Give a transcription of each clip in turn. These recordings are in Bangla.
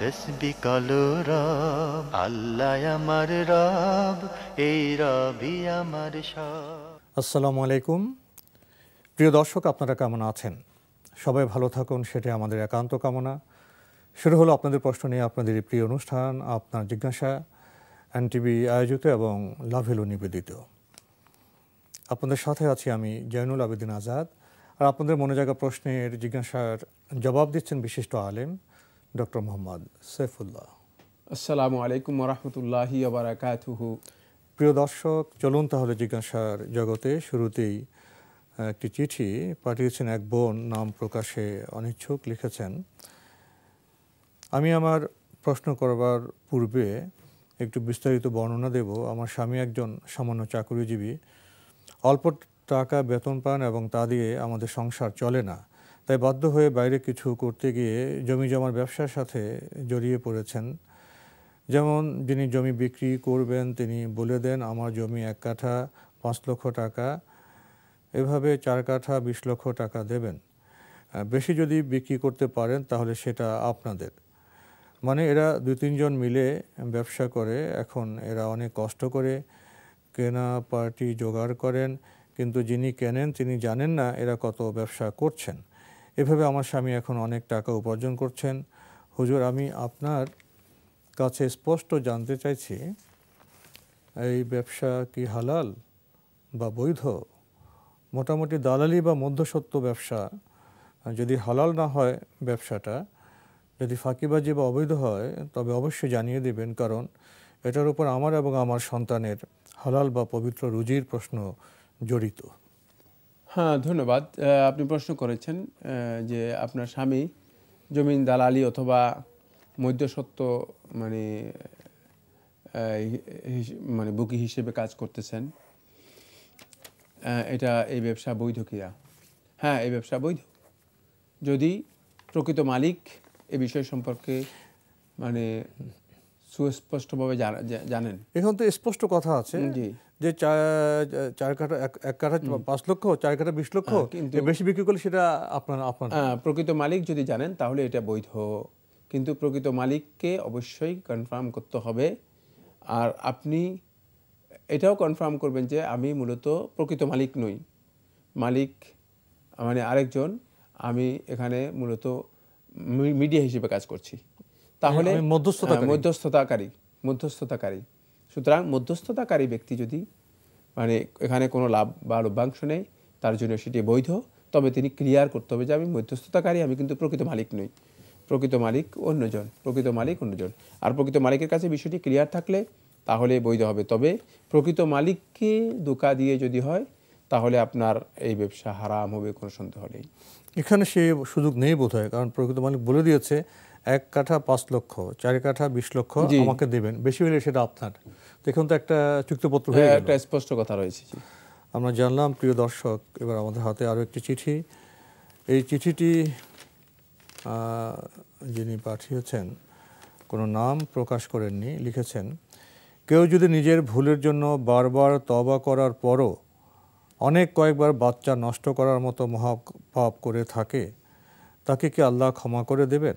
তসবি রব আল্লাহ আমার রব, এই রবি আমার সব। আসসালামু আলাইকুম। প্রিয় দর্শক, আপনারা কেমন আছেন? সবাই ভালো থাকুন সেটা আমাদের একান্ত কামনা। শুরু হলো আপনাদের প্রশ্ন নিয়ে আপনাদের প্রিয় অনুষ্ঠান, আপনার জিজ্ঞাসা, এনটিভি আয়োজিত এবং লাভেলু নিবেদিত। আপনাদের সাথে আছি আমি জয়নুল আবেদিন আজাদ। আর আপনাদের মনে জায়গা প্রশ্নের জিজ্ঞাসার জবাব দিচ্ছেন বিশিষ্ট আলেম ডক্টর মোহাম্মদ সৈফুল্লাহ। আসসালামু আলাইকুম রহমতুল্লাহি বারাকাতুহু প্রিয় দর্শক চলুন তাহলে জিজ্ঞাসার জগতে শুরুতেই একটি চিঠি পাঠিয়েছেন এক বোন নাম প্রকাশে অনিচ্ছুক লিখেছেন আমি আমার প্রশ্ন করবার পূর্বে একটু বিস্তারিত বর্ণনা দেব। আমার স্বামী একজন সামান্য চাকরিজীবী। অল্প টাকা বেতন পান এবং তা দিয়ে আমাদের সংসার চলে না। তাই বাধ্য হয়ে বাইরে কিছু করতে গিয়ে জমি জমার ব্যবসার সাথে জড়িয়ে পড়েছেন। যেমন যিনি জমি বিক্রি করবেন, তিনি বলে দেন, আমার জমি এক কাঠা পাঁচ লক্ষ টাকা। এভাবে চার কাঠা বিশ লক্ষ টাকা দেবেন। বেশি যদি বিক্রি করতে পারেন, তাহলে সেটা আপনাদের। মানে এরা দুই তিনজন মিলে ব্যবসা করে, এখন এরা অনেক কষ্ট করে কেনা পার্টি জোগাড় করেন, কিন্তু যিনি কেনেন, তিনি জানেন না এরা কত ব্যবসা করছেন। এভাবে আমার স্বামী এখন অনেক টাকা উপার্জন করছেন। হুজুর, আমি আপনার কাছে স্পষ্ট জানতে চাইছি, এই ব্যবসা কি হালাল বা বৈধ? মোটামুটি দালালি বা মধ্যসত্ত্ব ব্যবসা, যদি হালাল না হয় ব্যবসাটা, যদি ফাঁকিবাজি বা অবৈধ হয়, তবে অবশ্যই জানিয়ে দেবেন, কারণ এটার উপর আমার এবং আমার সন্তানের হালাল বা পবিত্র রুজির প্রশ্ন জড়িত। হ্যাঁ ধন্যবাদ। আপনি প্রশ্ন করেছেন যে আপনার স্বামী জমিন দালালি অথবা মধ্যসত্ত্ব মানে মানে বুকি হিসেবে কাজ করতেছেন এটা এই ব্যবসা বৈধ কিনা? হ্যাঁ এই ব্যবসা বৈধ। যদি প্রকৃত মালিক এ বিষয় সম্পর্কে মানে সুস্পষ্টভাবে জানেন। এখন তো স্পষ্ট কথা আছে। জি। যে চার কাঠা এক- কাঠা পাঁচ লক্ষ চার কাঠা বিশ লক্ষ হ্যাঁ, কিন্তু- বেশি বিক্রি করলে সেটা আপনার আপনার হ্যাঁ, প্রকৃত মালিক যদি জানেন তাহলে এটা বৈধ। কিন্তু প্রকৃত মালিককে অবশ্যই কনফার্ম করতে হবে। আর আপনি এটাও কনফার্ম করবেন যে আমি মূলত প্রকৃত মালিক নই। মালিক মানে আরেকজন আমি এখানে মূলত মিডিয়া হিসেবে কাজ করছি। তাহলে মধ্যস্থতা মধ্যস্থতাকারী মধ্যস্থতাকারী। সুতরাং মধ্যস্থতাকারী ব্যক্তি যদি মানে এখানে কোনো লাভ বা লভ্যাংশ নেই, তার জন্য সেটি বৈধ, তবে তিনি ক্লিয়ার করতে হবে যে আমি মধ্যস্থতাকারী, আমি কিন্তু প্রকৃত মালিক নই। প্রকৃত মালিক অন্যজন, প্রকৃত মালিক অন্যজন। আর প্রকৃত মালিকের কাছে বিষয়টি ক্লিয়ার থাকলে তাহলে বৈধ হবে। তবে প্রকৃত মালিককে ধোকা দিয়ে যদি হয়, তাহলে আপনার এই ব্যবসা হারাম হবে, কোনো সন্দেহ নেই। এখানে সে সুযোগ নেই বোধ হয় কারণ প্রকৃত মালিক বলে দিয়েছে এক কাঠা পাঁচ লক্ষ চার কাঠা বিশ লক্ষ আমাকে দেবেন। বেশি হলে সেটা আপনার। দেখুন তো একটা চুক্তিপত্র হয়ে হ্যাঁ, একটা স্পষ্ট কথা রয়েছে আমরা জানলাম প্রিয় দর্শক এবার আমাদের হাতে আরও একটি চিঠি। এই চিঠিটি যিনি পাঠিয়েছেন কোনো নাম প্রকাশ করেননি লিখেছেন কেউ যদি নিজের ভুলের জন্য বারবার তবা করার পরও অনেক কয়েকবার বাচ্চা নষ্ট করার মতো মহাপাপ করে থাকে তাকে কি আল্লাহ ক্ষমা করে দেবেন?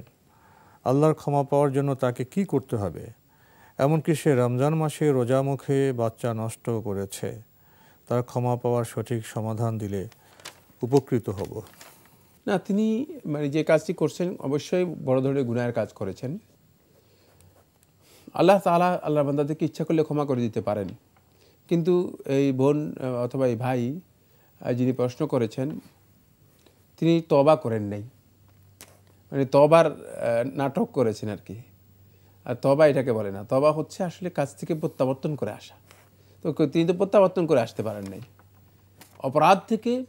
আল্লাহর ক্ষমা পাওয়ার জন্য তাকে কি করতে হবে? এমনকি সে রমজান মাসে রোজা মুখে বাচ্চা নষ্ট করেছে। তার ক্ষমা পাওয়ার সঠিক সমাধান দিলে উপকৃত হব। না, তিনি মানে যে কাজটি করছেন, অবশ্যই বড় ধরনের গুনাহের কাজ করেছেন। আল্লাহ তাআলা আল্লাহ বান্দাদেরকে ইচ্ছা করলে ক্ষমা করে দিতে পারেন। কিন্তু এই বোন অথবা এই ভাই, যিনি প্রশ্ন করেছেন, তিনি তবা করেন নাই। মানে তবার নাটক করেছেন আর কি। আর তবা এটাকে বলে না। তবা হচ্ছে আসলে কাজ থেকে প্রত্যাবর্তন করে আসা। তো তিনি তো প্রত্যাবর্তন করে আসতে পারেন নাই। অপরাধ থেকে,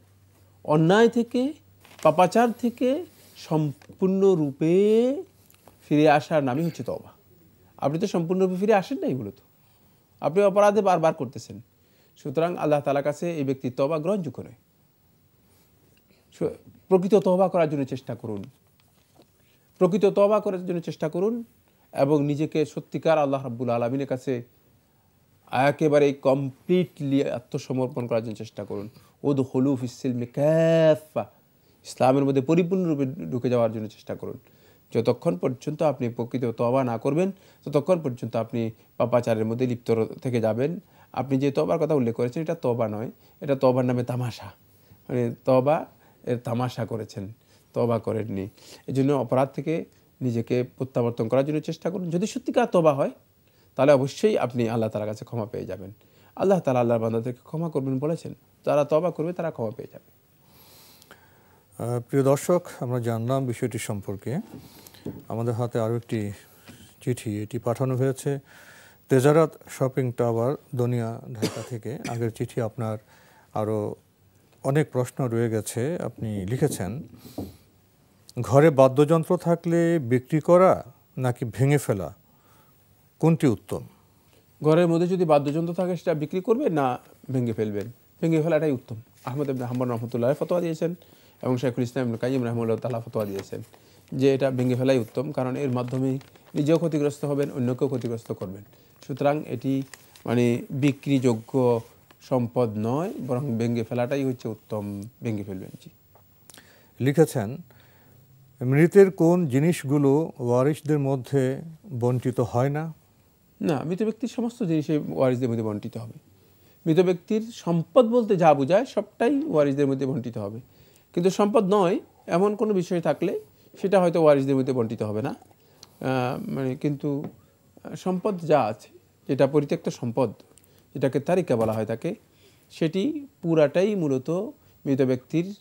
অন্যায় থেকে, পাপাচার থেকে সম্পূর্ণরূপে ফিরে আসার নামই হচ্ছে তবা। আপনি তো সম্পূর্ণরূপে ফিরে আসেন নাই মূলত। আপনি অপরাধে বারবার করতেছেন। সুতরাং আল্লাহ তালার কাছে এই ব্যক্তি তবা গ্রহণযোগ্য নয়। প্রকৃত তবা করার জন্য চেষ্টা করুন। প্রকৃত তবা করার জন্য চেষ্টা করুন এবং নিজেকে সত্যিকার আল্লাহ রাব্বুল আলমিনের কাছে একেবারে কমপ্লিটলি আত্মসমর্পণ করার জন্য চেষ্টা করুন। ওদ হলুফ ইসিলমে ক্যাফা ইসলামের মধ্যে পরিপূর্ণরূপে ঢুকে যাওয়ার জন্য চেষ্টা করুন। যতক্ষণ পর্যন্ত আপনি প্রকৃত তবা না করবেন, ততক্ষণ পর্যন্ত আপনি পাপাচারের মধ্যে লিপ্ত থেকে যাবেন। আপনি যে তবার কথা উল্লেখ করেছেন, এটা তবা নয়, এটা তবার নামে তামাশা। মানে তবা এর তামাশা করেছেন। তবা করেননি। এই জন্য অপরাধ থেকে নিজেকে প্রত্যাবর্তন করার জন্য চেষ্টা করুন। যদি সত্যিকার তবা হয়, তাহলে অবশ্যই আপনি আল্লাহ তালার কাছে ক্ষমা পেয়ে যাবেন। আল্লাহ তালা আল্লাহর বান্দাদেরকে ক্ষমা করবেন বলেছেন। যারা তবা করবে, তারা ক্ষমা পেয়ে যাবে। প্রিয় দর্শক, আমরা জানলাম বিষয়টি সম্পর্কে। আমাদের হাতে আরও একটি চিঠি, এটি পাঠানো হয়েছে তেজারাত শপিং টাওয়ার, দনিয়া, ঢাকা থেকে। আগের চিঠি আপনার আরও অনেক প্রশ্ন রয়ে গেছে, আপনি লিখেছেন। ঘরে বাদ্যযন্ত্র থাকলে বিক্রি করা নাকি ভেঙে ফেলা? কোনটি উত্তম? ঘরের মধ্যে যদি বাদ্যযন্ত্র থাকে সেটা বিক্রি করবে না ভেঙে ফেলবেন? ভেঙে ফেলাটাই উত্তম। আহমদ ইবনে হাম্বল রহমতুল্লাহ ফতোয়া দিয়েছেন এবং শেখুল ইসলাম কাইম রহমুল্লাহ তালা ফতোয়া দিয়েছেন যে এটা ভেঙে ফেলাই উত্তম কারণ এর মাধ্যমে নিজেও ক্ষতিগ্রস্ত হবেন অন্যকেও ক্ষতিগ্রস্ত করবেন। সুতরাং এটি মানে বিক্রিযোগ্য সম্পদ নয় বরং ভেঙে ফেলাটাই হচ্ছে উত্তম ভেঙে ফেলবেন জি। লিখেছেন মৃতের কোন জিনিসগুলো ওয়ারিসদের মধ্যে বঞ্চিত হয় না? না, মৃত ব্যক্তির সমস্ত জিনিসই ওয়ারিসদের মধ্যে বন্টিত হবে। মৃত ব্যক্তির সম্পদ বলতে যা বোঝায়, সবটাই ওয়ারিসদের মধ্যে বন্টিত হবে। কিন্তু সম্পদ নয়, এমন কোনো বিষয় থাকলে সেটা হয়তো ওয়ারিসদের মধ্যে বন্টিত হবে না। মানে কিন্তু সম্পদ যা আছে, যেটা পরিত্যক্ত সম্পদ, যেটাকে তারিকা বলা হয় তাকে, সেটি পুরাটাই মূলত মৃত ব্যক্তির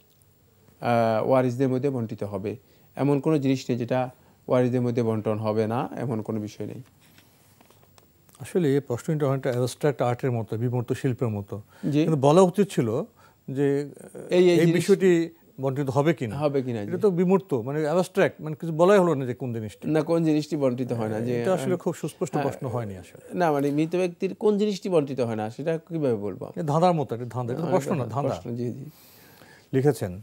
ওয়ারিসদের মধ্যে বন্টিত হবে। এমন কোনো জিনিস নেই যেটা ওয়ারিসদের মধ্যে বন্টন হবে না এমন কোনো বিষয় নেই। আসলে এই প্রশ্নটা অনেকটা অ্যাবস্ট্রাক্ট আর্টের মতো বিমূর্ত শিল্পের মতো। কিন্তু বলা উচিত ছিল যে এই- এই বিষয়টি বন্টিত হবে কিনা। হবে কিনা এটা তো বিমূর্ত মানে অ্যাবস্ট্রাক্ট মানে কিছু বলাই হলো না যে কোন জিনিসটি। না কোন জিনিসটি বন্টিত হয় না যে এটা আসলে খুব সুস্পষ্ট হ্যাঁ। প্রশ্ন হয়নি আসলে। না মানে মৃত ব্যক্তির কোন জিনিসটি বন্টিত হয় না সেটা কীভাবে বলব? ধাঁধার মতো একটা ধাঁধা এটা প্রশ্ন না ধাঁধা। জি জি। লিখেছেন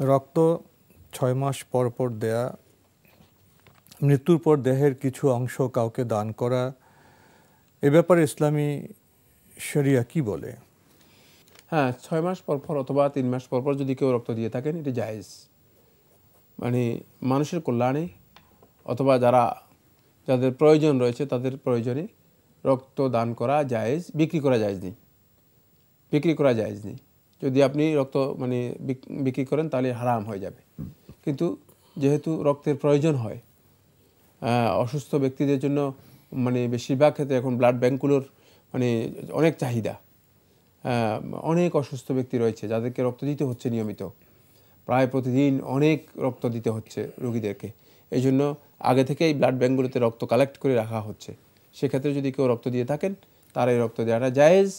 রক্ত ছয় মাস পর পর দেয়া, মৃত্যুর পর দেহের কিছু অংশ কাউকে দান করা, এ ব্যাপারে ইসলামী শরিয়া কি বলে? হ্যাঁ ছয় মাস পর পর অথবা তিন মাস পর পর যদি কেউ রক্ত দিয়ে থাকেন, এটা জায়েজ। মানে মানুষের কল্যাণে অথবা যারা, যাদের প্রয়োজন রয়েছে তাদের প্রয়োজনে রক্ত দান করা জায়েজ, বিক্রি করা জায়েজ নেই। বিক্রি করা জায়েজ নেই। যদি আপনি রক্ত মানে বিক- বিক্রি করেন তাহলে হারাম হয়ে যাবে। কিন্তু যেহেতু রক্তের প্রয়োজন হয় অসুস্থ ব্যক্তিদের জন্য মানে বেশিরভাগ ক্ষেত্রে এখন ব্লাড ব্যাঙ্কগুলোর মানে অনেক চাহিদা। অনেক অসুস্থ ব্যক্তি রয়েছে যাদেরকে রক্ত দিতে হচ্ছে নিয়মিত। প্রায় প্রতিদিন অনেক রক্ত দিতে হচ্ছে রোগীদেরকে। এই জন্য আগে থেকেই ব্লাড ব্যাঙ্কগুলোতে রক্ত কালেক্ট করে রাখা হচ্ছে। সেক্ষেত্রে যদি কেউ রক্ত দিয়ে থাকেন, তার এই রক্ত দেওয়াটা জায়েজ।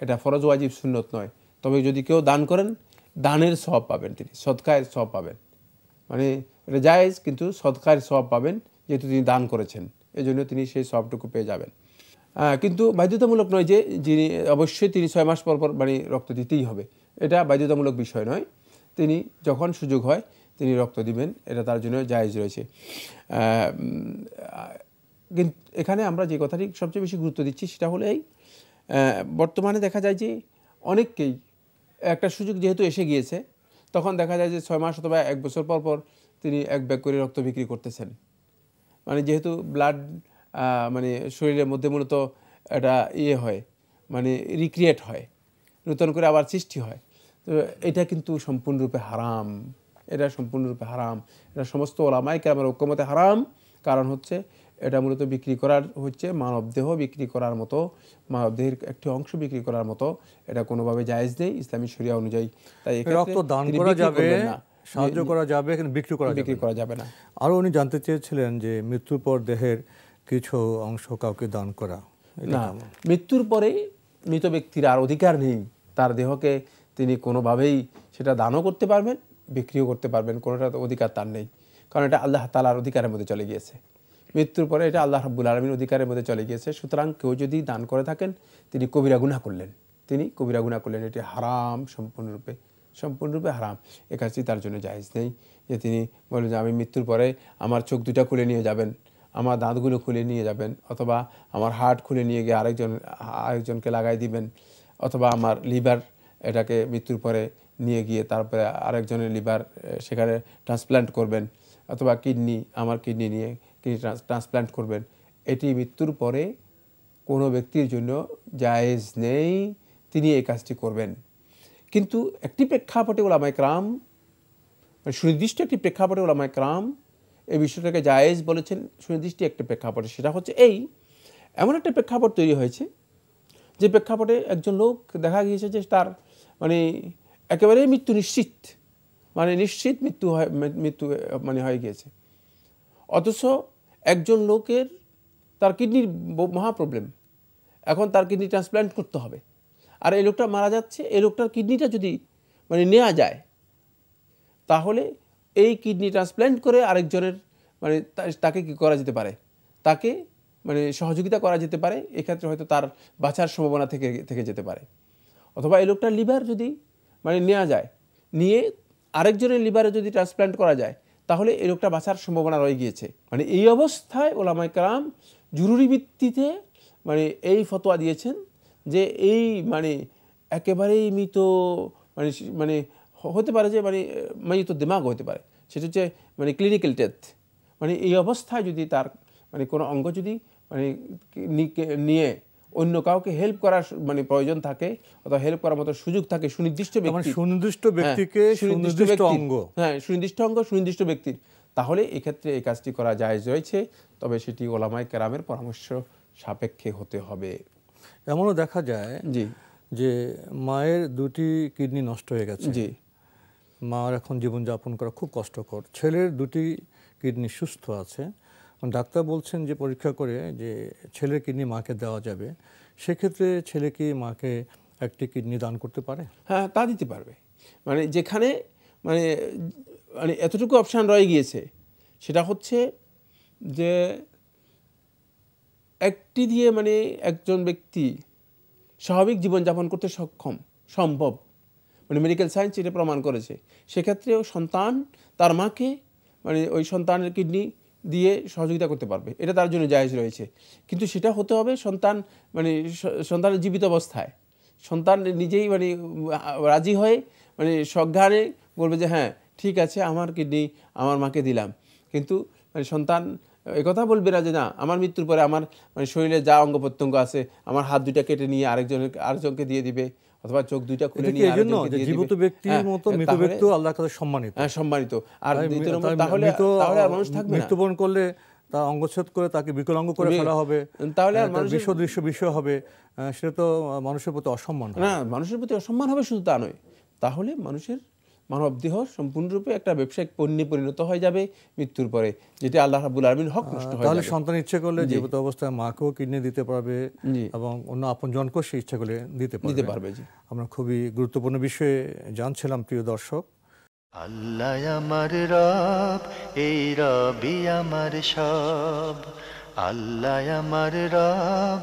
এটা ফরজ ওয়াজিব সুন্নত নয়। তবে যদি কেউ দান করেন দানের সব পাবেন তিনি সৎকায়ের সব পাবেন। মানে এটা জায়েজ, কিন্তু সৎকার সব পাবেন যেহেতু তিনি দান করেছেন এই জন্য তিনি সেই সবটুকু পেয়ে যাবেন। কিন্তু বাধ্যতামূলক নয় যে যিনি, অবশ্যই তিনি ছয় মাস পর পর মানে রক্ত দিতেই হবে। এটা বাধ্যতামূলক বিষয় নয়। তিনি যখন সুযোগ হয়, তিনি রক্ত দিবেন, এটা তার জন্য জায়েজ রয়েছে। কিন্তু এখানে আমরা যে কথাটি সবচেয়ে বেশি গুরুত্ব দিচ্ছি সেটা হলো এই বর্তমানে দেখা যায় যে অনেককেই একটা সুযোগ যেহেতু এসে গিয়েছে, তখন দেখা যায় যে ছয় মাস অথবা এক বছর পর পর তিনি এক ব্যাগ করে রক্ত বিক্রি করতেছেন। মানে যেহেতু ব্লাড মানে শরীরের মধ্যে মূলত এটা ইয়ে হয় মানে রিক্রিয়েট হয়, নূতন করে আবার সৃষ্টি হয়। তো এটা কিন্তু সম্পূর্ণরূপে হারাম। এটা সম্পূর্ণরূপে হারাম। এটা সমস্ত ওলামাই কেরামের ঐক্যমতে হারাম। কারণ হচ্ছে এটা মূলত বিক্রি করার হচ্ছে মানবদেহ বিক্রি করার মতো মানবদেহের একটি অংশ বিক্রি করার মতো। এটা কোনোভাবে জায়েজ নেই ইসলামী শরিয়া অনুযায়ী। তাই রক্ত দান করা যাবে না। সাহায্য করা যাবে কিন্তু বিক্রি করা বিক্রি করা যাবে না। আরও উনি জানতে চেয়েছিলেন যে মৃত্যুর পর দেহের কিছু অংশ কাউকে দান করা না মৃত্যুর পরে মৃত ব্যক্তির আর অধিকার নেই। তার দেহকে তিনি কোনোভাবেই সেটা দানও করতে পারবেন বিক্রিও করতে পারবেন কোনোটা অধিকার তার নেই। কারণ এটা আল্লাহ তালার অধিকারের মধ্যে চলে গিয়েছে। মৃত্যুর পরে এটা আল্লাহ রাব্বুল আলমীর অধিকারের মধ্যে চলে গিয়েছে। সুতরাং কেউ যদি দান করে থাকেন, তিনি কবিরা গুনাহ করলেন। তিনি কবিরা গুনাহ করলেন। এটি হারাম সম্পূর্ণরূপে সম্পূর্ণরূপে হারাম। এ কাজটি তার জন্য জায়েজ নেই যে তিনি বলেন যে, আমি মৃত্যুর পরে আমার চোখ দুটা খুলে নিয়ে যাবেন, আমার দাঁতগুলো খুলে নিয়ে যাবেন, অথবা আমার হার্ট খুলে নিয়ে গিয়ে আরেকজন, আরেকজনকে লাগাই দিবেন, অথবা আমার লিভার এটাকে মৃত্যুর পরে নিয়ে গিয়ে তারপরে আরেকজনের লিভার সেখানে ট্রান্সপ্ল্যান্ট করবেন, অথবা কিডনি, আমার কিডনি নিয়ে কিডনি ট্রান্সপ্লান্ট করবেন। এটি মৃত্যুর পরে কোনো ব্যক্তির জন্য জায়েজ নেই, তিনি এই কাজটি করবেন। কিন্তু একটি প্রেক্ষাপটে ওলামায় ক্রাম মানে সুনির্দিষ্ট একটি প্রেক্ষাপটে ওলামায় ক্রাম এই বিষয়টাকে জায়েজ বলেছেন। সুনির্দিষ্ট একটি প্রেক্ষাপটে সেটা হচ্ছে এই, এমন একটা প্রেক্ষাপট তৈরি হয়েছে যে প্রেক্ষাপটে একজন লোক দেখা গিয়েছে যে তার মানে একেবারেই মৃত্যু নিশ্চিত মানে নিশ্চিত মৃত্যু হয়, মৃত্যু মানে হয়ে গিয়েছে। অথচ একজন লোকের তার কিডনির মহা প্রবলেম এখন তার কিডনি ট্রান্সপ্ল্যান্ট করতে হবে। আর এই লোকটা মারা যাচ্ছে, এই লোকটার কিডনিটা যদি মানে নেওয়া যায়, তাহলে এই কিডনি ট্রান্সপ্ল্যান্ট করে আরেকজনের মানে তাকে কি করা যেতে পারে? তাকে মানে সহযোগিতা করা যেতে পারে, এক্ষেত্রে হয়তো তার বাঁচার সম্ভাবনা থেকে থেকে যেতে পারে। অথবা এই লোকটার লিভার যদি মানে নেওয়া যায়, নিয়ে আরেকজনের লিভারে যদি ট্রান্সপ্ল্যান্ট করা যায় তাহলে এই রোগটা বাঁচার সম্ভাবনা রয়ে গিয়েছে। মানে এই অবস্থায় ওলামাই কালাম জরুরি ভিত্তিতে মানে এই ফতোয়া দিয়েছেন যে এই মানে একেবারেই মৃত মানে মানে হতে পারে যে মানে মৃত দিমাগ হতে পারে। সেটা হচ্ছে মানে ক্লিনিক্যাল ডেথ মানে এই অবস্থায় যদি তার মানে কোনো অঙ্গ যদি মানে নিয়ে অন্য কাউকে হেল্প করার মানে প্রয়োজন থাকে অথবা হেল্প করার মতো সুযোগ থাকে সুনির্দিষ্ট ব্যক্তি সুনির্দিষ্ট ব্যক্তিকে সুনির্দিষ্ট অঙ্গ। হ্যাঁ সুনির্দিষ্ট অঙ্গ সুনির্দিষ্ট ব্যক্তির তাহলে এক্ষেত্রে এই কাজটি করা যায় রয়েছে তবে সেটি ওলামাই কেরামের পরামর্শ সাপেক্ষে হতে হবে। এমনও দেখা যায় জি। যে মায়ের দুটি কিডনি নষ্ট হয়ে গেছে। জি। মার এখন জীবনযাপন করা খুব কষ্টকর। ছেলের দুটি কিডনি সুস্থ আছে। ডাক্তার বলছেন যে পরীক্ষা করে যে ছেলের কিডনি মাকে দেওয়া যাবে, সেক্ষেত্রে ছেলে কি মাকে একটি কিডনি দান করতে পারে? হ্যাঁ তা দিতে পারবে। মানে যেখানে মানে মানে এতটুকু অপশান রয়ে গিয়েছে, সেটা হচ্ছে যে একটি দিয়ে মানে একজন ব্যক্তি স্বাভাবিক জীবনযাপন করতে সক্ষম, সম্ভব। মানে মেডিকেল সায়েন্স এটা প্রমাণ করেছে। সেক্ষেত্রেও সন্তান তার মাকে মানে ওই সন্তানের কিডনি দিয়ে সহযোগিতা করতে পারবে। এটা তার জন্য জায়জ রয়েছে। কিন্তু সেটা হতে হবে সন্তান মানে সন্তানের জীবিত অবস্থায়। সন্তান নিজেই মানে রাজি হয়ে মানে সজ্ঞানে বলবে যে হ্যাঁ ঠিক আছে, আমার কিডনি, আমার মাকে দিলাম। কিন্তু মানে সন্তান কথা বলবে না যে, না, আমার মৃত্যুর পরে আমার মানে শরীরে যা অঙ্গ প্রত্যঙ্গ আছে, আমার হাত দুইটা কেটে নিয়ে আরেকজনের আরেকজনকে দিয়ে দিবে। অথবা চোখ দুইটা খুলে নিয়ে জীবিত ব্যক্তির হ্যাঁ, মতো মৃত ব্যক্তি আল্লাহর কাছে সম্মানিত। হ্যাঁ সম্মানিত। আর দ্বিতীয় নম্বর তাহলে তাহলে আর মানুষ থাকবে না। মৃত্যুবরণ করলে তা অঙ্গচ্ছেদ করে তাকে বিকলাঙ্গ করে ফেলা হবে। তাহলে আর মানুষের দৃশ্য বিষয় হবে। সেটা তো মানুষের প্রতি অসম্মান না মানুষের প্রতি অসম্মান হবে শুধু তা নয়। তাহলে মানুষের মানব দেহ সম্পূর্ণরূপে একটা ব্যবসায়িক পণ্যে পরিণত হয়ে যাবে মৃত্যুর পরে যেটা আল্লাহ রাবুল আলমিন হক নষ্ট হয় তাহলে সন্তান ইচ্ছে করলে জীবিত অবস্থায় মাকেও কিডনি দিতে পারবে এবং অন্য আপন জনকেও সে ইচ্ছা করলে দিতে পারবে। দিতে পারবে আমরা খুবই গুরুত্বপূর্ণ বিষয়ে জানছিলাম প্রিয় দর্শক। আল্লাহ আমার রব এই রবি আমার সব। আল্লাহ আমার রব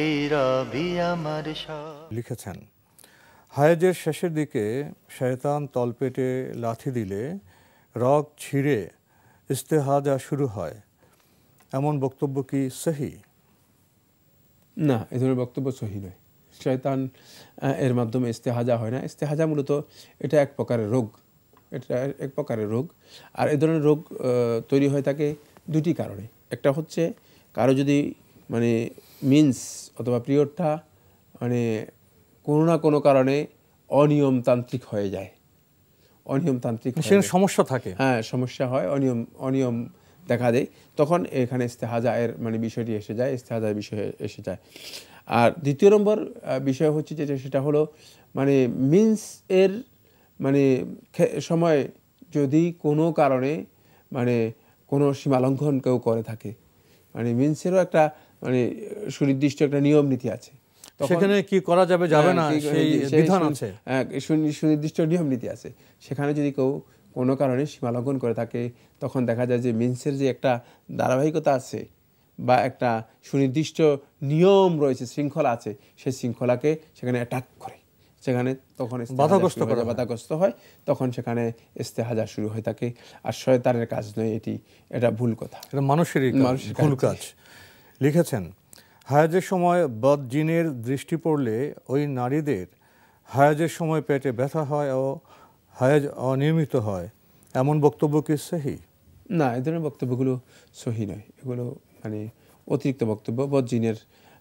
এই রবি আমার সব। লিখেছেন হায়েজের শেষের দিকে শয়তান তলপেটে লাথি দিলে রগ ছিঁড়ে ইস্তেহাজা শুরু হয়। এমন বক্তব্য কি সহি? না, এ ধরনের বক্তব্য সহি নয়। শয়তান এর মাধ্যমে ইস্তেহাজা হয় না। ইস্তেহাজা মূলত এটা এক প্রকারের রোগ। এটা এক প্রকারের রোগ। আর এ ধরনের রোগ তৈরি হয়ে থাকে দুটি কারণে। একটা হচ্ছে, কারও যদি মানে মিন্স অথবা পিরিয়ডটা মানে কোনো না কোনো কারণে অনিয়মতান্ত্রিক হয়ে যায়। অনিয়মতান্ত্রিক সমস্যা থাকে। হ্যাঁ সমস্যা হয় অনিয়ম অনিয়ম দেখা দেয়। তখন এখানে ইস্তেহাজায়ের মানে বিষয়টি এসে যায় ইস্তেহাজার বিষয়ে এসে যায়। আর দ্বিতীয় নম্বর বিষয় হচ্ছে যেটা সেটা হলো মানে মিন্স এর মানে সময় যদি কোনো কারণে মানে কোনো সীমালঙ্ঘন কেউ করে থাকে। মানে মিন্সেরও একটা মানে সুনির্দিষ্ট একটা নিয়ম নীতি আছে। সেখানে কি করা যাবে যাবে হ্যাঁ, না সেই বিধান আছে? সুনির্দিষ্ট নিয়ম নীতি আছে। সেখানে যদি কেউ কোনো কারণে সীমা লঙ্ঘন করে থাকে তখন দেখা যায় যে মিন্সের যে একটা ধারাবাহিকতা আছে বা একটা সুনির্দিষ্ট নিয়ম রয়েছে শৃঙ্খলা আছে সেই শৃঙ্খলাকে সেখানে অ্যাটাক করে। সেখানে তখন বাধাগ্রস্ত হয়ে করা হয়। বাধাগ্রস্ত হয়। তখন সেখানে ইস্তেহাজা শুরু হয়ে থাকে। আর শয়তানের কাজ নয় এটি এটা ভুল কথা। মানুষেরই মানুষের ভুল। কাজ। লিখেছেন হায়াজের সময় বদ জিনের দৃষ্টি পড়লে ওই নারীদের হায়াজের সময় পেটে ব্যথা হয় ও হায়াজ অনিয়মিত হয়। এমন বক্তব্য কি সেহি? না এ ধরনের বক্তব্যগুলো সহি নয়। এগুলো মানে অতিরিক্ত বক্তব্য। বজ্জিনের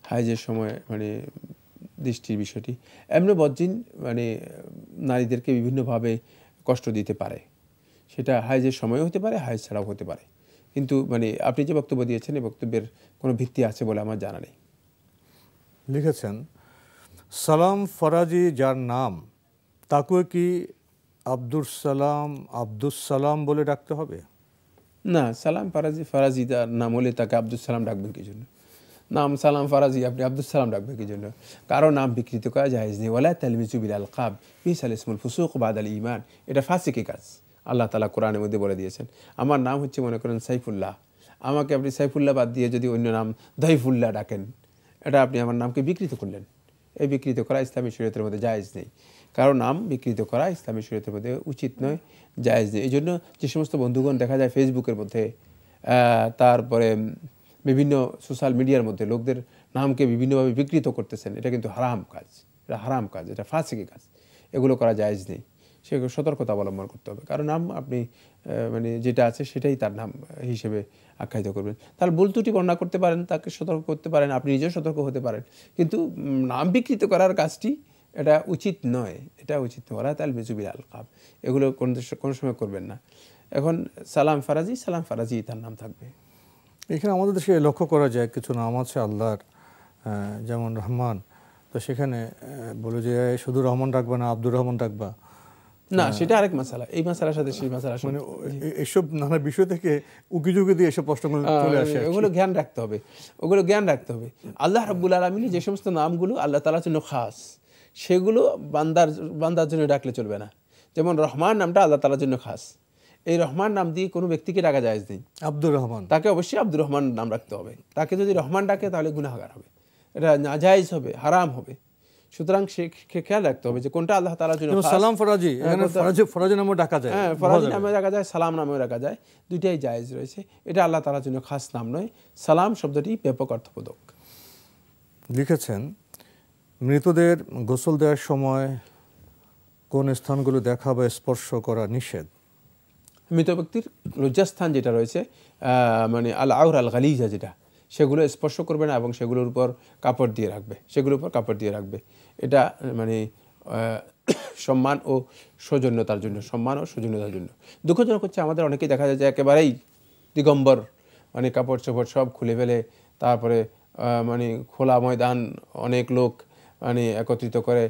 হাইজের সময় মানে দৃষ্টির বিষয়টি। এমনি বজ্জিন মানে নারীদেরকে বিভিন্নভাবে কষ্ট দিতে পারে। সেটা হাইজের সময় হতে পারে হাইজ ছাড়াও হতে পারে। কিন্তু মানে আপনি যে বক্তব্য দিয়েছেন এই বক্তব্যের কোনো ভিত্তি আছে বলে আমার জানা নেই। লিখেছেন সালাম ফরাজি যার নাম তাকে কি আব্দুল সালাম আব্দুস সালাম বলে ডাকতে হবে? না সালাম ফারাজি ফারাজি তার নাম হলে তাকে আব্দুল সালাম ডাকবেন কি জন্য? নাম সালাম ফারাজি আপনি আব্দুল সালাম ডাকবেন কি জন্য? কারও নাম বিকৃত করা জায়েজ নেই। ওলা তালমিজু বিলাল কাব বিসাল ইসমুল ফুসুক বাদ আল ইমান। এটা ফাঁসিকে কাজ। আল্লাহ তালা কোরআনের মধ্যে বলে দিয়েছেন। আমার নাম হচ্ছে, মনে করেন, সাইফুল্লাহ। আমাকে আপনি সাইফুল্লাহ বাদ দিয়ে যদি অন্য নাম দহিফুল্লাহ ডাকেন, এটা আপনি আমার নামকে বিকৃত করলেন। এই বিকৃত করা ইসলামী শরীয়তের মধ্যে জায়েজ নেই। কারও নাম বিকৃত করা ইসলামী শরীয়তের মধ্যে উচিত নয়, জায়েজ নেই। এই জন্য যে সমস্ত বন্ধুগণ দেখা যায় ফেসবুকের মধ্যে তারপরে বিভিন্ন সোশ্যাল মিডিয়ার মধ্যে লোকদের নামকে বিভিন্নভাবে বিকৃত করতেছেন, এটা কিন্তু হারাম কাজ। এটা হারাম কাজ, এটা ফাঁসিকি কাজ। এগুলো করা জায়েজ নেই। সেগুলো সতর্কতা অবলম্বন করতে হবে। কারণ নাম আপনি মানে যেটা আছে সেটাই তার নাম হিসেবে আখ্যায়িত করবেন। তাহলে ভুল ত্রুটি বর্ণনা করতে পারেন, তাকে সতর্ক করতে পারেন, আপনি নিজেও সতর্ক হতে পারেন। কিন্তু নাম বিকৃত করার কাজটি এটা উচিত নয়। এটা উচিত নয়। ওরা বেজুবির আল কাব। এগুলো কোনো কোনো সময় করবেন না। এখন সালাম ফারাজি সালাম ফারাজি তার নাম থাকবে। এখানে আমাদের দেশে লক্ষ্য করা যায়, কিছু নাম আছে আল্লাহর যেমন রহমান। তো সেখানে বলে যে শুধু রহমান ডাকবা না, আব্দুর রহমান ডাকবা না সেটা আরেক মাসালা এই মাসালার সাথে সেই মাসালার সাথে। মানে এসব নানা বিষয় থেকে উকি ঝুঁকি দিয়ে এসব প্রশ্নগুলো চলে আসে ওগুলো জ্ঞান রাখতে হবে। ওগুলো জ্ঞান রাখতে হবে। আল্লাহ রাব্বুল আলমিনী যে সমস্ত নামগুলো আল্লাহ তালার জন্য খাস সেগুলো বান্দার বান্দার জন্য ডাকলে চলবে না। যেমন রহমান নামটা আল্লাহ তালার জন্য খাস। এই রহমান নাম দিয়ে কোনো ব্যক্তিকে ডাকা যায় নেই। আব্দুর রহমান। তাকে অবশ্যই আব্দুর রহমান নাম রাখতে হবে। তাকে যদি রহমান ডাকে তাহলে গুনাহগার হবে। এটা নাজাইজ হবে হারাম হবে। সুতরাং সে খেয়াল রাখতে হবে যে কোনটা আল্লাহ তালার জন্য সালাম ফরাজি হ্যাঁ, ফরাজি ফরাজি নামও ডাকা যায়। হ্যাঁ ফরাজি নামে রাখা যায় সালাম নামেও রাখা যায়। দুইটাই জায়েজ রয়েছে। এটা আল্লাহ তালার জন্য খাস নাম নয়। সালাম শব্দটি ব্যাপক অর্থবোধক। লিখেছেন মৃতদের গোসল দেওয়ার সময় কোন স্থানগুলো দেখা বা স্পর্শ করা নিষেধ? মৃত ব্যক্তির লজ্জাস্থান যেটা রয়েছে আহ, মানে আল আউর আল গালিজা যেটা সেগুলো স্পর্শ করবে না এবং সেগুলোর উপর কাপড় দিয়ে রাখবে। সেগুলোর উপর কাপড় দিয়ে রাখবে। এটা মানে সম্মান ও সৌজন্যতার জন্য সম্মান ও সৌজন্যতার জন্য। দুঃখজনক হচ্ছে আমাদের অনেকেই দেখা যায় যে একেবারেই দিগম্বর মানে কাপড় চোপড় সব খুলে ফেলে তারপরে মানে খোলা ময়দান অনেক লোক মানে একত্রিত করে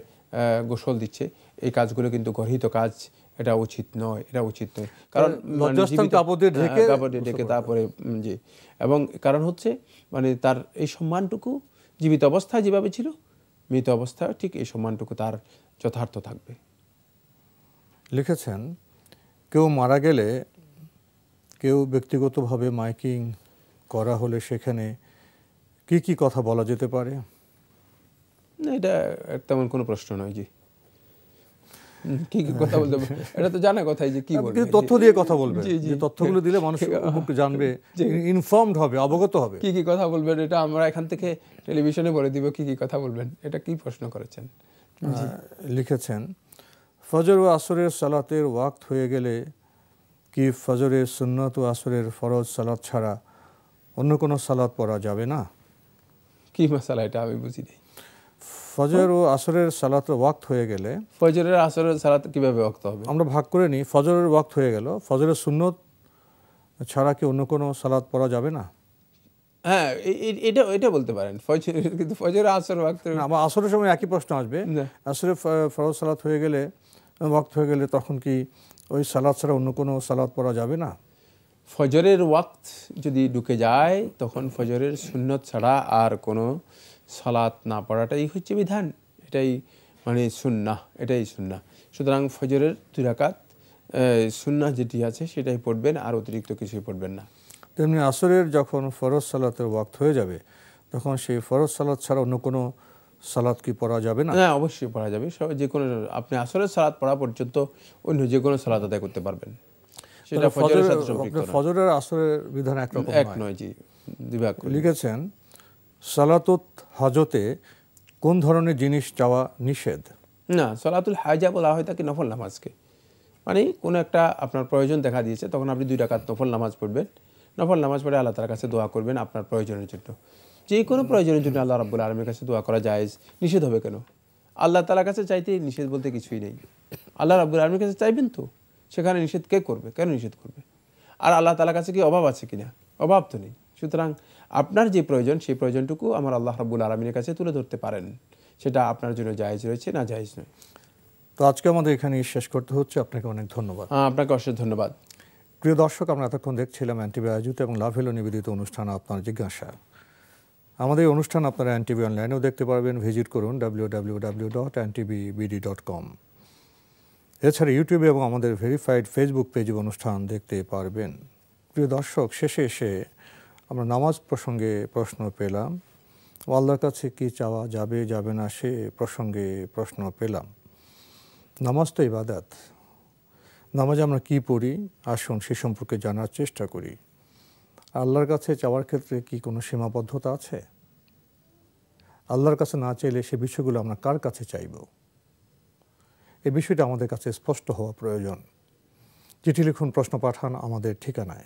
গোসল দিচ্ছে। এই কাজগুলো কিন্তু গর্হিত কাজ এটা উচিত নয় এটা উচিত নয়। কারণ মানে কাপড় হ্যাঁ, ঢেকে তারপরে জি। এবং কারণ হচ্ছে মানে তার এই সম্মানটুকু জীবিত অবস্থায় যেভাবে ছিল মৃত অবস্থায় ঠিক এই সম্মানটুকু তার যথার্থ থাকবে। লিখেছেন কেউ মারা গেলে কেউ ব্যক্তিগতভাবে মাইকিং করা হলে সেখানে কি কি কথা বলা যেতে পারে? না এটা তেমন কোনো প্রশ্ন নয় জি। কি কি কথা বলতে? এটা তো জানা কথাই যে কি বলবে। তথ্য দিয়ে কথা জি। যে তথ্যগুলো দিলে মানুষ জানবে ইনফর্মড হবে অবগত হবে। কি কি কথা বলবেন এটা আমরা এখান থেকে টেলিভিশনে বলে দিব কি কি কথা বলবেন। এটা কি প্রশ্ন করেছেন? লিখেছেন ফজর ও আসরের সালাতের ওয়াক্ত হয়ে গেলে কি ফজরের সুন্নত ও আসরের ফরজ সালাত ছাড়া অন্য কোনো সালাত পড়া যাবে না? কি মশালা এটা আমি বুঝিনি। ফজর ও আসরের সালাতের ওয়াক্ত হয়ে গেলে ফজরের আসরের সালাত কীভাবে ওয়াক্ত হবে? আমরা ভাগ করে নিই। ফজরের ওয়াক্ত হয়ে গেল। ফজরের সুন্নত ছাড়া কি অন্য কোনো সালাত পড়া যাবে না? হ্যাঁ এটা এটা বলতে পারেন। ফজর কিন্তু ফজরের আসর ওয়াক্ত না, আবার আসরের সময় একই প্রশ্ন আসবে। না। আসরে ফরজ সালাত হয়ে গেলে ওয়াক্ত হয়ে গেলে তখন কি ওই সালাত ছাড়া অন্য কোনো সালাত পড়া যাবে না? ফজরের ওয়াক্ত যদি ঢুকে যায় তখন ফজরের সুন্নত ছাড়া আর কোনো সালাত না পড়াটাই হচ্ছে বিধান এটাই মানে সুন্নাহ এটাই সুন্নাহ। সুতরাং ফজরের দুই রাকাত সুন্না যেটি আছে সেটাই পড়বেন আর অতিরিক্ত কিছুই পড়বেন না। তেমনি আসরের যখন ফরজ সালাতের ওয়াক্ত হয়ে যাবে তখন সেই ফরজ সালাত ছাড়া অন্য কোনো সালাত কি পড়া যাবে না? হ্যাঁ অবশ্যই পড়া যাবে। সব- যে কোনো আপনি আসরের সালাত পড়া পর্যন্ত অন্য যে কোনো সালাত আদায় করতে পারবেন। সেটা ফজরের ফজরের- সাথে সম্পৃক্ত ফজরের আসরের বিধান এক নয়। জি বিভাগ করে। লিখেছেন সালাতুত হজতে কোন ধরনের জিনিস চাওয়া নিষেধ? না, সলাতুল হাজা বলা হয় তাকে নফল নামাজকে। মানে কোনো একটা আপনার প্রয়োজন দেখা দিয়েছে, তখন আপনি দুই রাকাত নফল নামাজ পড়বেন। নফল নামাজ পড়ে আল্লাহ তার কাছে দোয়া করবেন আপনার প্রয়োজনের জন্য। যে কোনো প্রয়োজনের জন্য আল্লাহ রাব্বুল আলমের কাছে দোয়া করা যায় নিষেধ হবে কেন? আল্লাহ তালার কাছে চাইতে নিষেধ বলতে কিছুই নেই। আল্লাহ রাব্বুল আলমের কাছে চাইবেন তো? সেখানে নিষেধ কে করবে? কেন নিষেধ করবে? আর আল্লাহ তালার কাছে কি অভাব আছে কিনা? অভাব তো নেই। সুতরাং আপনার যে প্রয়োজন সেই প্রয়োজনটুকু আমার আল্লাহ রাব্বুল আলমিনের কাছে তুলে ধরতে পারেন। সেটা আপনার জন্য জায়েজ রয়েছে না জায়েজ নয়। তো আজকে আমাদের এখানে শেষ করতে হচ্ছে। আপনাকে অনেক ধন্যবাদ। হ্যাঁ, আপনাকে অশেষ ধন্যবাদ। প্রিয় দর্শক আমরা এতক্ষণ দেখছিলাম অ্যান্টিবি আয়োজিত এবং লাভ হলো নিবেদিত অনুষ্ঠান আপনার জিজ্ঞাসা। আমাদের অনুষ্ঠান আপনারা অ্যান্টিবি অনলাইনেও দেখতে পারবেন। ভিজিট করুন W W W dot BD dot com এছাড়া ইউটিউবে এবং আমাদের ভেরিফাইড ফেসবুক পেজে অনুষ্ঠান দেখতে পারবেন। প্রিয় দর্শক শেষে এসে আমরা নামাজ প্রসঙ্গে প্রশ্ন পেলাম। আল্লাহর কাছে কি চাওয়া যাবে যাবে না সে প্রসঙ্গে প্রশ্ন পেলাম। নামাজ তো ইবাদাত। নামাজ আমরা কি পড়ি? আসুন সে সম্পর্কে জানার চেষ্টা করি। আল্লাহর কাছে চাওয়ার ক্ষেত্রে কি কোনো সীমাবদ্ধতা আছে? আল্লাহর কাছে না চাইলে সে বিষয়গুলো আমরা কার কাছে চাইব? এ বিষয়টা আমাদের কাছে স্পষ্ট হওয়া প্রয়োজন। চিঠি লিখুন, প্রশ্ন পাঠান আমাদের ঠিকানায়।